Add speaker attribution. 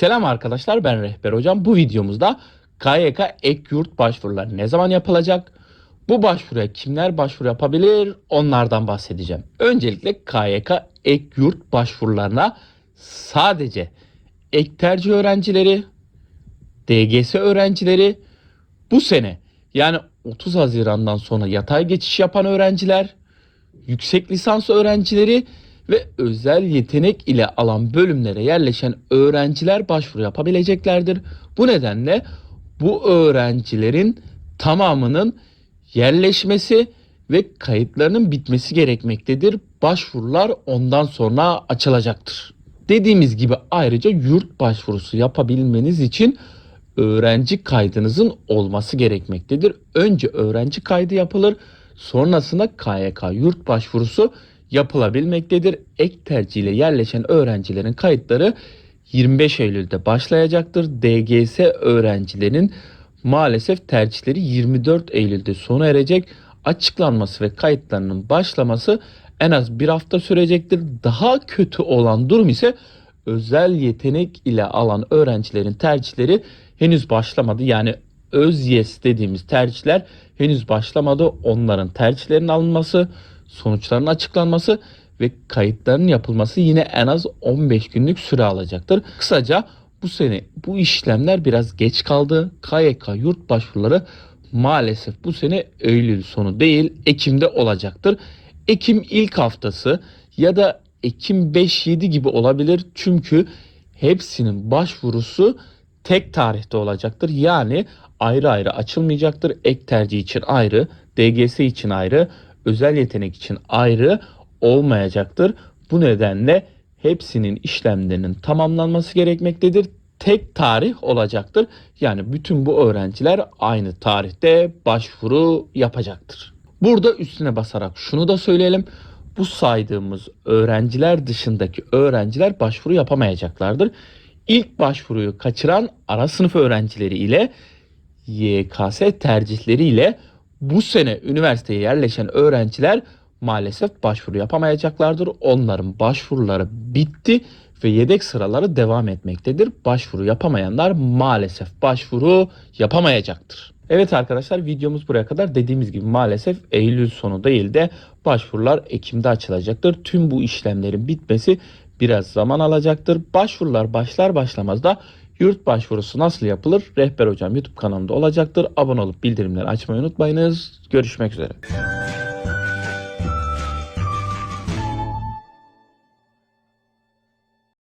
Speaker 1: Selam arkadaşlar ben Rehber Hocam. Bu videomuzda KYK ek yurt başvuruları ne zaman yapılacak? Bu başvuruya kimler başvuru yapabilir? Onlardan bahsedeceğim. Öncelikle KYK ek yurt başvurularına sadece ek tercih öğrencileri, DGS öğrencileri bu sene yani 30 Haziran'dan sonra yatay geçiş yapan öğrenciler, yüksek lisans öğrencileri ve özel yetenek ile alan bölümlere yerleşen öğrenciler başvuru yapabileceklerdir. Bu nedenle bu öğrencilerin tamamının yerleşmesi ve kayıtlarının bitmesi gerekmektedir. Başvurular ondan sonra açılacaktır. Dediğimiz gibi ayrıca yurt başvurusu yapabilmeniz için öğrenci kaydınızın olması gerekmektedir. Önce öğrenci kaydı yapılır, sonrasında KYK yurt başvurusu yapılabilmektedir. Ek tercih yerleşen öğrencilerin kayıtları 25 Eylül'de başlayacaktır. DGS öğrencilerin maalesef tercihleri 24 Eylül'de sona erecek. Açıklanması ve kayıtlarının başlaması en az bir hafta sürecektir. Daha kötü olan durum ise özel yetenek ile alan öğrencilerin tercihleri henüz başlamadı. Yani öz yes dediğimiz tercihler henüz başlamadı. Onların tercihlerinin alınması, sonuçların açıklanması ve kayıtların yapılması yine en az 15 günlük süre alacaktır. Kısaca bu sene bu işlemler biraz geç kaldı. KYK yurt başvuruları maalesef bu sene Eylül sonu değil Ekim'de olacaktır. Ekim ilk haftası ya da Ekim 5-7 gibi olabilir. Çünkü hepsinin başvurusu tek tarihte olacaktır. Yani ayrı ayrı açılmayacaktır. Ek tercih için ayrı, DGS için ayrı, özel yetenek için ayrı olmayacaktır. Bu nedenle hepsinin işlemlerinin tamamlanması gerekmektedir. Tek tarih olacaktır. Yani bütün bu öğrenciler aynı tarihte başvuru yapacaktır. Burada üstüne basarak şunu da söyleyelim. Bu saydığımız öğrenciler dışındaki öğrenciler başvuru yapamayacaklardır. İlk başvuruyu kaçıran ara sınıf öğrencileri ile YKS tercihleri ile bu sene üniversiteye yerleşen öğrenciler maalesef başvuru yapamayacaklardır. Onların başvuruları bitti ve yedek sıraları devam etmektedir. Başvuru yapamayanlar maalesef başvuru yapamayacaktır. Evet arkadaşlar videomuz buraya kadar dediğimiz gibi maalesef Eylül sonu değil de başvurular Ekim'de açılacaktır. Tüm bu işlemlerin bitmesi biraz zaman alacaktır. Başvurular başlar başlamaz da yurt başvurusu nasıl yapılır? Rehber Hocam YouTube kanalında olacaktır. Abone olup bildirimleri açmayı unutmayınız. Görüşmek üzere.